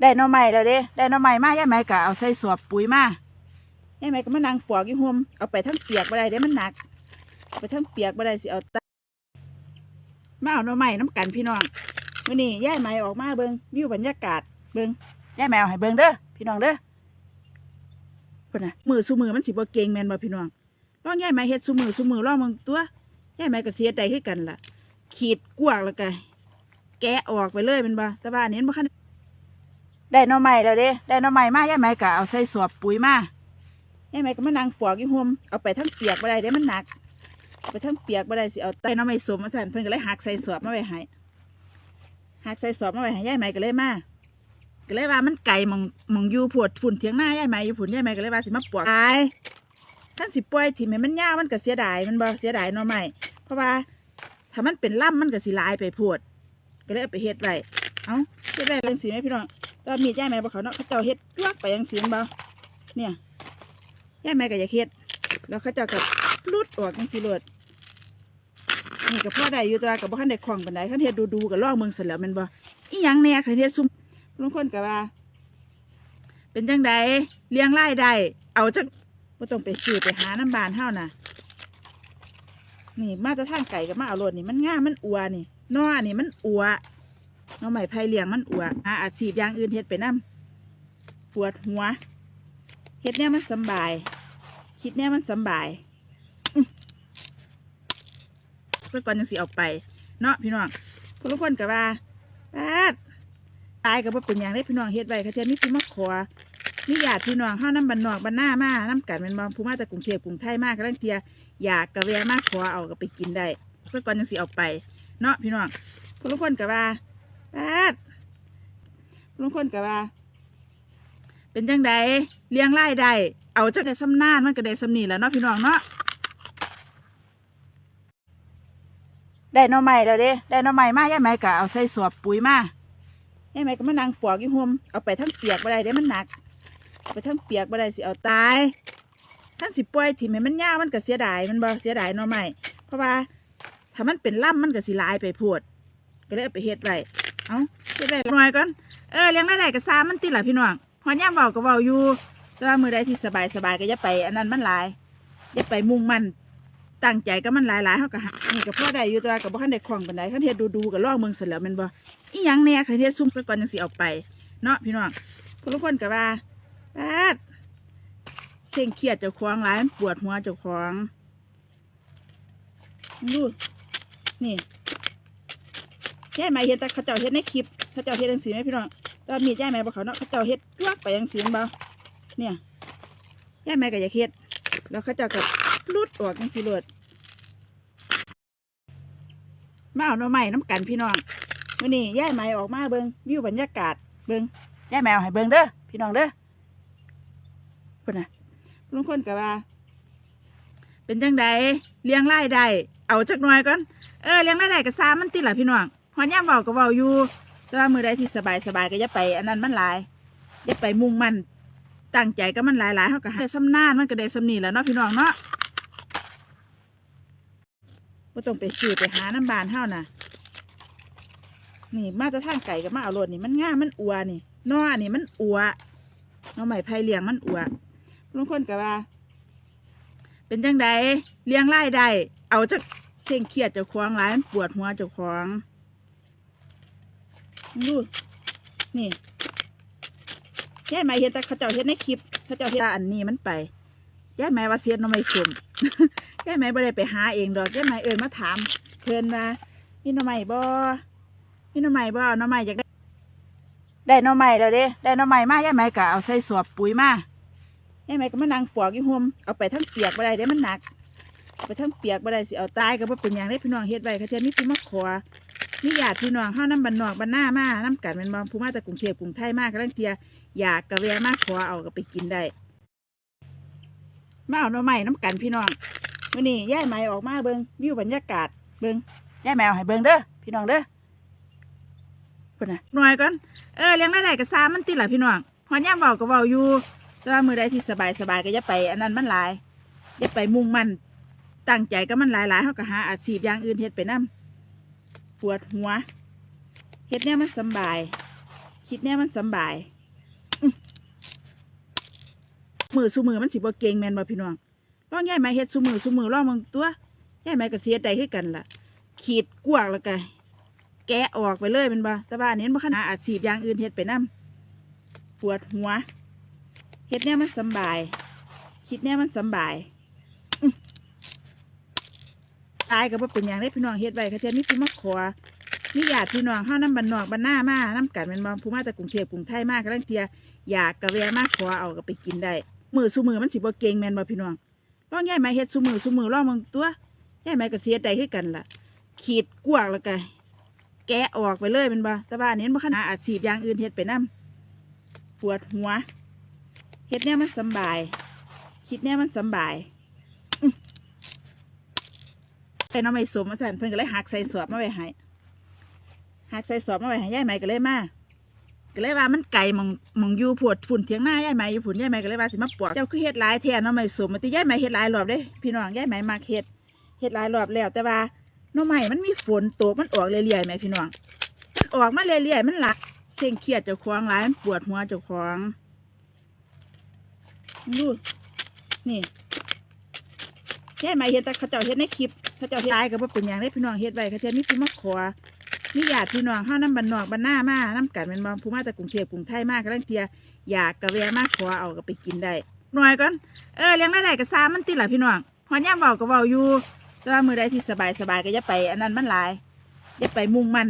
ได้หน่อไม้แล้วเด้ได้หน่อไม้มากย่าไหมก็เอาใส่สอบปุ๋ยมาย่าไหมก็มานั่งปอกยู่ห่มเอาไปทั้งเปียกบ่ได้เด้มันหนักไปทั้งเปียกบ่ได้สิเอาตะมาเอาหน่อไม้น้ำกันพี่น้องมื้อนี้ย่ายไหมออกมาเบิ่งวิวบรรยากาศเบิ่งย่ายไหมเอาให้เบิ่งเด้อพี่น้องเด้อพุ่นน่ะมือซุมือมันสิบ่เก่งแมนบ่พี่น้องลองย่ายไหมเฮ็ดซุมือซุมือลองเบิ่งตัวย่ายไหมก็เสียใจคือกันล่ะ ขีดกวางแล้วก็แกะออกไปเลยแมันบ่แต่ว่าอันนี้มันบ่คัน ได้หน่อไม้แล้วเด้ได้หน่อไม้มาย่าไหมก็เอาใส่สอบปุ๋ยมาย่าไหมก็มานั่งปอกยู่ห่มเอาไปทั้งเปียกบ่ได้เด้มันหนักเอาไปทั้งเปียกบ่ได้สิเอาใส่หน่อไม้สมมาสั่นเพิ่นก็เลยหักใส่สอบมาไว้ให้หักใส่สอบมาไว้ให้ย่าไหมก็เลยมาก็เลยว่ามันไก่มองมองอยู่ผุดฝุ่นเถียงหน้าย่าไหมอยู่ผุนย่าไหมก็เลยว่าสิมาปอกตายท่านสิปล่อยถิ่มมันยาวมันก็เสียดายมันบ่เสียดายหน่อไม้เพราะว่าถ้ามันเป็นล่ำมันก็สิลายไปโพดก็เลยเอาไปเฮ็ดไว้เอ้าเฮ็ดไว้จังสีไหมพี่น้อง ตอนมีดย่ายแม่บ่เขาเนาะเขาเจ้าเฮ็ดลวกไปยังเสียงบ่เนี่ยย่ายแม่ก็อยากเฮ็ดแล้วเขาเจ้าก็ลุดออกจังสิโลดนี่ก็พ่อได้อยู่ตัวากับบ่คันได้คล่องปานใดคันเฮ็ดดูๆก็ลองเบิ่งเสร็จแล้วม่นบ่อีหยังแหน่คันเฮ็ดซุมบางคนก็ว่า เป็นจังใดเลี้ยงรายได้เอาจังบ่ต้องไปซื้อไปหาน้ำบานเฮาน่ะ นี่มาแตรทางไก่กับมาเอาโลดนี่มันง่ามมันอัวนี่นอนี่มันอัว น้องใหม่ไผ่เลี้ยงมันอ้วหาอาชีพอย่างอื่นเฮ็ดไปนํปวดหัวเฮ็ดเนี่ยมันสบาย คิดเนี่ยมันสบายเพื่อก่อนยังสิออกไป เนาะพี่น้องทุกคนก็ว่าปาดตายกับว่าเป็นอย่างได้พี่น้องเฮ็ดไว้ค่ะเทียนมีพี่มาขอมีญาติพี่น้องเฮาน้ำบันนอกบันหน้ามาน้ำกันเป็นบ่ผู้มาจากกรุงเทพกรุงไทยมากกำลังเทียอยากกระแวะมากขอเอากไปกินได้เพื่อก่อนยังสิออกไป เนาะพี่น้องทุกคนก็ว่า ปาดลุงคนก็ว่า เป็นจังใดเลี้ยงไร่ได้ เอาจังได้ซ้ำนานมันก็ได้ซ้ำนี่แหล้วเนาะพี่น้องเนาะ ได้หน่อไม้แล้วเด้ได้หน่อไม้มาย่าไหมก็เอาใส่สอบปุ๋ยมาย่าไหมก็มานั่งปอกอยู่ห่มเอาไปทั้งเปียกบ่ได้เด้มันหนักเอาไปทั้งเปียกบ่ได้สิเอาตายท่านสิปล่อยถิ่มให้มันยาวมันก็เสียดายมันบ่เสียดายหน่อไม้เพราะว่าถ้ามันเป็นล่ำมันก็สิลายไปโพดก็เลยเอาไปเฮ็ดไว้ เอาเฮ็ดไว้หน่อยก่อนเออเลี้ยงได้ได้ก็ซามันติล่ะพี่น้องหอนย่ามเบาก็เบาอยู่ แต่ว่ามือใดที่สบายสบายก็อย่าไป อันนั้นมันหลายอย่าไปมุ่งมันตั้งใจก็มันหลายหลายๆเฮาก็หานี่ก็พ่อได้อยู่แต่ว่าก็บ่คันได้คล่องปานใดคันเฮ็ดดูๆก็ลองเบิ่งเสร็จแล้วแม่นบ่อีหยังแหน่คันเฮ็ดซุ่มซะก่อนจังสิออกไปเนาะพี่น้องทุกคนก็ว่าปาดเคร่งเครียดเจ้าของหลายมันปวดหัวเจ้าของดูนี่ ย่ายไหมเห็นแต่เขาเจ้าเฮ็ดในคลิปเขาเจ้าเฮ็ดจังสีไหมพี่น้องตอนมีดย่ายไหมบอกเขาเนาะเขาเจ้าเฮ็ดลวกไปจังสีบ่เนี่ยย่ายไหมก็อยาเฮ็ดแล้วเขาเจ้าก็ลุดออกจังสีโลดมาเอาหน่อไม้น้ำกันพี่น้องมื้อนี้ย่ายไหมออกมาเบิ่งวิวบรรยากาศเบิ่งย่ายไหมเอาให้เบิ่งเด้อพี่น้องเด้อพุ่นน่ะลุงคนก็ว่า เป็นจังใดเลี้ยงรายได้เอาจักหน่อยก่อนเออเลี้ยงได้ได้ก็ซามันติล่ะพี่น้อง หอนย่ามเบาก็เบาอยู่ แต่ว่ามือใดที่สบายสบายก็อย่าไป อันนั้นมันหลายอย่าไปมุ่งมันตั้งใจก็มันหลายหลายๆเขาก็หาได้ซ้ำนานมันก็ได้ซ้ำนี่แหล้วเนาะพี่น้องเนาะว่าต้องไปซื้อไปหาน้ำบานเท่าน่ะ นี่มาจะท่างไก่กับมาเอารถนี่มันง่ามันอัวนี่นอนี่มันอัวน้องใหม่ไผ่เลี้ยงมันอัวลุงคนก็ว่า เป็นจังใดเลี้ยงรายได้เอาจากเคร่งเครียดเจ้าของหลายมันปวดหัวเจ้าของ ดูนี่ย่ายไหมเห็นแต่เขาเจ้าเห็นในคลิปเขาเจ้าเห็นอันนี้มันไปย่ายไหมว่าเสียนน้องไม่สมย่ายไหมบ่ได้ไปหาเองดอกย่ายไหมเอินมาถามเพื่อนว่ามีหน้องใหม่บ่มีหน้องใหม่บ่หน้องใหม่อยากได้ ได้น้องใหม่แล้วเด้ได้น้องใหม่มาย่ายไหมก็เอาใส่สอบปุ๋ยมาย่ายไหมก็มานั่งปอกยู่ห่มเอาไปทั้งเปียกบ่ได้เด้มันหนัก ไปทั้งเปียกบ่ได้สิเอาตายก็บ่เป็นอย่างได้พี่น้องเฮ็ดไว้ค่ะเทียนมีพี่มาขอ มีญาติพี่น้องเฮานํบ้านนอกบ้านหน้ามานํกันแม่นบ่ผู้มาจากกรุงเทพกรุงไทยมากำลังเทียอยากกะแวะมากขอเอาก็ไปกินได้มาเอาหน่อไม้น้ำกันพี่น้องมื้อนี้ย่ายไหมออกมาเบิงวิวบรรยากาศเบิงย่ายไหมเอาให้เบิงเด้อพี่น้องเด้อพุ่นน่ะหน่อยก่อนเออเลี้ยงได้ได้ก็ซามันติล่ะพี่น้องหอนย่ามเว้าก็เว้าอยู่แต่ว่ามือใดที่สบายสบายก็อย่าไป อันนั้นมันหลายอย่าไปมุ่งมันตั้งใจก็มันหลายๆเขาก็หาอาชีพอย่างอื่นเฮ็ดไปนํ ปวดหัวเฮ็ดเนี่ยมันสบาย คิดแน่มันสบายมือสุมือมันสิบ่เก่งแมนบ่พี่น้องลองย่ายไหมเฮ็ดสุมือสุมือลองมึงตัวย่ายไหมก็เสียใจคือกันล่ะ ขีดกวางแล้วก็แกะออกไปเลยแมันบ่แต่ว่าอันนี้มันบ่ขนาดอาชีพอย่างอื่นเฮ็ดไปนํปวดหัวเฮ็ดแน่มันสบาย คิดแน่มันสบายอื ตายก็บ่เป็นหยังได้พี่น้องเฮ็ดไว้เขาเทียนมีผู้มาขอมีญาติพี่น้องเฮานำบ้านนอกบ้านหน้ามานํกันแม่นบ่ผู้มาแต่กรุงเทพกรุงไทยมากำลังเทียอยากกระแวะมาขอเอาก็ไปกินได้มือซุมือมันสิบ่เก่งแม่นบ่พี่น้องลองย้ายมาเฮ็ดซุมือซุมือลองมึงตัวย้ายมาก็เสียใจคือกันล่ะ ขีดกวางแล้วก็แกะออกไปเลยแมันบ่แต่ว่าอันนี้มันบ่ขนาดอาชีพอย่างอื่นเฮ็ดไปนํปวดหัวเฮ็ดแน่มันสบาย คิดแน่มันสบาย อื้อแต่น้องไม่สมมาสั่นเพิ่นก็เลยหักใส่สอบมาไว้ให้หักใส่สอบมาไว้ให้ยายไหมก็เลยมาก็เลยว่ามันไก่มองมองอยู่ผวดฝุ่นเถียงหน้ายายไหมอยู่ผุนยายไหมก็เลยว่าสิมาปวกเจ้าคือเฮ็ดหลายแทนน้องไหมสมมาติยายไหมเฮ็ดหลายรอบเด้พี่น้องยายไหมมักเฮ็ดเฮ็ดหลายรอบแล้วแต่ว่าน้องไหมมันมีฝนตกมันออกเรื่อยๆไหมพี่น้องมันออกมาเรื่อยๆมันหลักเคร่งเครียดเจ้าของหลายมันปวดหัวเจ้าของดูนี่ยายไหมเฮ็ดแต่เขาเจ้าเฮ็ดในคลิป เขาเจ้าเฮ็ดหลายก็บ่เป็นหยังได้พี่น้องเฮ็ดไว้เขาเจ้ามีผู้มาขอมีญาติพี่น้องเฮานำบ้านนอกบ้านหน้ามานํกันแม่นบ่ผู้มาแต่กรุงเทพกรุงไทยมากำลังเทียอยากกระแวะมาขอเอาก็ไปกินได้หน่อยก่อนเออเลี้ยงได้ได้ก็ซ้ำมันติล่ะพี่น้องฮอดยามเว้าก็เว้าอยู่แต่ว่ามื้อใดที่สบายสบายก็อย่าไปอันนั้นมันหลายอย่าไปมุ่งมั่น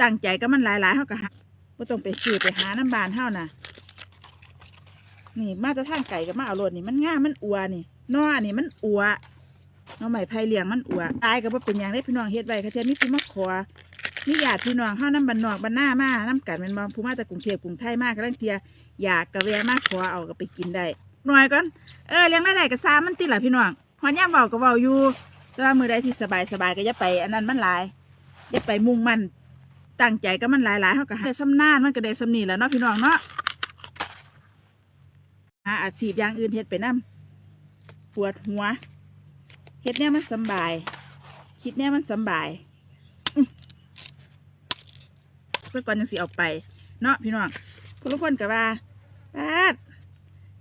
ตั้งใจก็มันหลายๆเฮาก็หาบ่ต้องไปซื้อไปหาน้ำบานเฮาน่ะ นี่มาแต่ทางไก่ก็มาเอารถนี่มันง่ามมันอัวนี่นอนี่มันอัว น้องใหม่ไผ่เลี้ยงมันอัวตายก็บ่เป็นหยังได้พี่น้องเฮ็ดไว้เขาเทียมีผู้มาขอมีญาติพี่น้องเฮานำบ้านนอกบ้านหน้ามานํกันแม่นบ่ผู้มาแต่กรุงเทพกรุงไทยมากำลังเทียอยากกะแวะมาขอเอาก็ไปกินได้หน่อยก่อนเออเลี้ยงได้ได้ก็ซ้ำมันติล่ะพี่น้องฮอดยามเว้าก็เว้าอยู่แต่ว่ามื้อใดที่สบายสบายก็อย่าไป อันนั้นมันหลายอย่าไปมุ่งมันตั้งใจก็มันหลายๆเฮาก็ให้สำนานมันก็ได้สำนีแล้วเนาะพี่น้องเนาะหาอาชีพอย่างอื่นเฮ็ดไปนํปวดหัว ฮ็ดเนี่ยมันสบาย คิดเนี่ยมันสบายสักก่อนยังสิเอาไป เนาะพี่น้องผู้ทุกคนก็ว่าปาด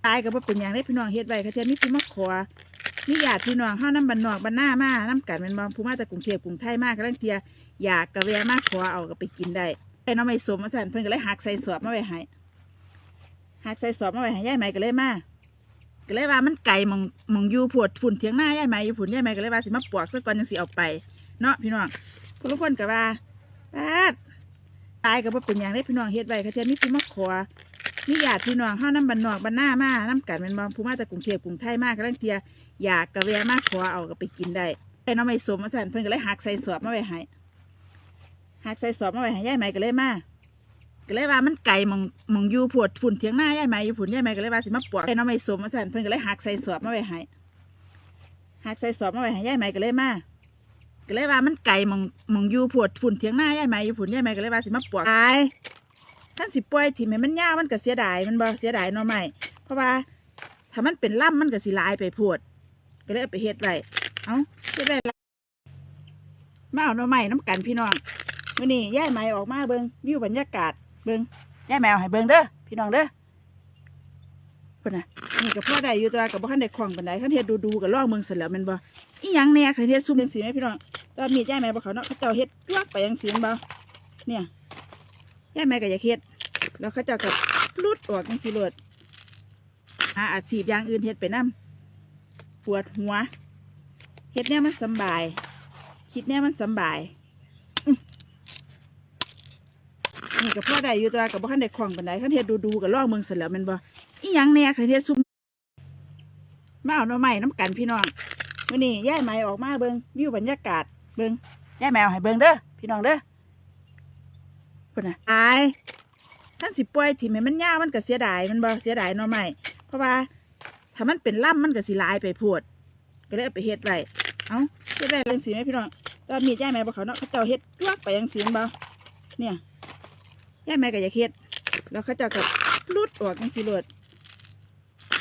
ตายก็บ่เป็นหยังได้พี่น้องเฮ็ดไว้เขาเทียนมีผู้มาขอมีญาติพี่น้องเฮานำบ้านนอกบ้านหน้ามากนํกันแม่นบ่ผู้มาแต่กรุงเทพกรุงไทยมากำลังเทียอยากกระแวะมากขอเอาก็ไปกินได้แต่น้องไม่สมมาสั่นเพิ่นก็เลยหักใส่สอบมาไว้ให้หักใส่สอบมาไว้ให้ยายไหม่ก็เลยมา ก็เลยว่ามันไก่มองมองอยู่ผวดฝุ่นเถียงหน้ายายไหมอยู่ผุนยายไหมก็เลยว่าสิมาปวกสักก่อนยังสิเอาไปเนาะพี่น้องผู้ทุกคนก็ว่าปาดตายก็บ่เป็นหยังได้พี่น้องเฮ็ดไว้เขาเทียนมีผู้มาขอมีญาติพี่น้องเฮาน้ำบ้านนอกบ้านหน้ามานํกันแม่นบ่ผู้มาแต่กรุงเทพกรุงไทยมากำลังเทียอยากกะแวะมาขอเอาก็ไปกินได้แต่น้องไม่สมมาสั่นเพิ่นก็เลยหักใส่สอบมาไว้ให้หักใส่สอบมาไว้ให้ยายไหมก็เลยมา ก็เลยว่ามันไก่มองมองอยู่ผวดฝุ่นเถียงหน้ายายไหมอยู่ผุนยายไหมก็เลยว่าสิมาปวกแต่น้องไม่สมมาสั่นเพิ่นก็เลยหักใส่สอบมาไว้ให้หักใส่สอบมาไว้ให้ยายไหมก็เลยมาก็เลยว่ามันไก่มองมองอยู่ผวดฝุ่นเถียงหน้ายายไหมอยู่ผุนยายไหมก็เลยว่าสิมาปวกตายท่านสิปล่อยถิ่มให้มันยาวมันก็เสียดายมันบ่เสียดายเนาะไม่เพราะว่าถ้ามันเป็นล่ำมันก็สิลายไปโพดก็เลยเอาไปเฮ็ดไว้เอ้าเฮ็ดไว้ละมาเอาหน่อไม้น้ำกันพี่น้องมื้อนี้ยายไหมออกมาเบิ่งวิวบรรยากาศ เบิ่งยายไหมเอาให้เบิ่งเด้อพี่น้องเด้อพ่นน่ะนี่ก็พอได้อยู่ตัวกับบ่ทันได้คล่องปานใดคันเฮ็ดดูๆก็ลองเบิ่งเสร็จแล้วม่นบ่อีหยังแหน่คันเฮ็ดซุ่มจังซี่แม่พี่น้องตอนมีย่าแม่บอกเขาเนาะเขาเจ้าเฮ็ดลวกไปยังสียงเบาเนี่ยย่าแม่ก็อยาเฮ็ดแล้วเขาเจ้าก็ลุดออกยังสิลดหาอาชีพอย่างอื่นเฮ็ดไปนํปวดหัวเฮ็ดเนี่ยมันสบาย คิดเนี่ยมันสบายอื้อ นี่ก็พอได้อยู่ตัวกับบ่ทันได้คล่องปานใดคันเฮ็ดดูๆก็ลองเบิ่งเสร็จแล้วแม่นบ่อีหยังแหน่คันเฮ็ดซุ่มมาเอาหน่อไม้น้ำกันพี่น้องมื่อนี้ย่ายไหมออกมาเบิงวิวบรรยากาศเบิงย่ายไหมเอาให้เบิงเด้อพี่น้องเด้อพุ่นน่ะตายท่านสิปล่อยถิ่มให้มันยาวมันก็เสียดายมันบ่เสียดายเนาะไม่เพราะว่าถ้ามันเป็นล่ำมันก็สิลายไปโพดก็เลยเอาไปเฮ็ดไว้เอ้าเฮ็ดไว้จังสีไหมพี่น้องตอนมีดย่ายไหมบอกเขาเนาะเขาเจ้าเฮ็ดลวกไปยังสีบ่เนี่ย ย่ายไหมก็อยากเฮ็ดแล้วเขาจ้าก็ลุดออกยังสีลด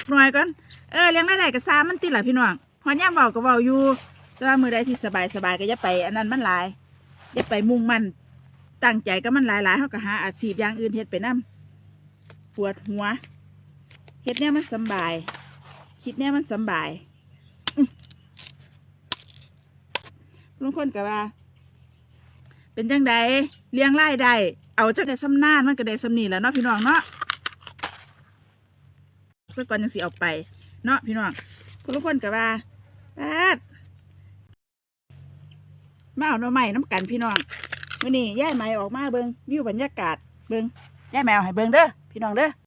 หน่อยก่อนเออเลี้ยงได้ได้ก็ซ้ำมันติล่ะพี่น้องฮอนย่ามเว้าก็เว้าอยู่ แต่ว่ามือใดที่สบายสบายก็อย่าไป อันนั้นมันหลายอย่าไปมุ่งมันตั้งใจก็มันหลายๆเขาก็หาอาชีพอย่างอื่นเฮ็ดไปนํปวดหัวเฮ็ดเนี่ยมันสบาย คิดเนี่ยมันสบายลุงคนก็ว่า เป็นจังใดเลี้ยงไล่ได้ เอาเจ้าได้สำนานมันก็ได้สำนีแหล้วเนาะพี่น้องเนาะเพื่อก่อนยังสิเอาไป เนาะพี่น้องคุณลูกคนก็ว่าปาดมาเอาหน่อไม้น้ำกันพี่น้องมื่อนี้ย่ายไหมออกมาเบิงวิวบรรยากาศเบิงย่ายไหมเอาให้เบิงเด้อพี่น้องเด้อ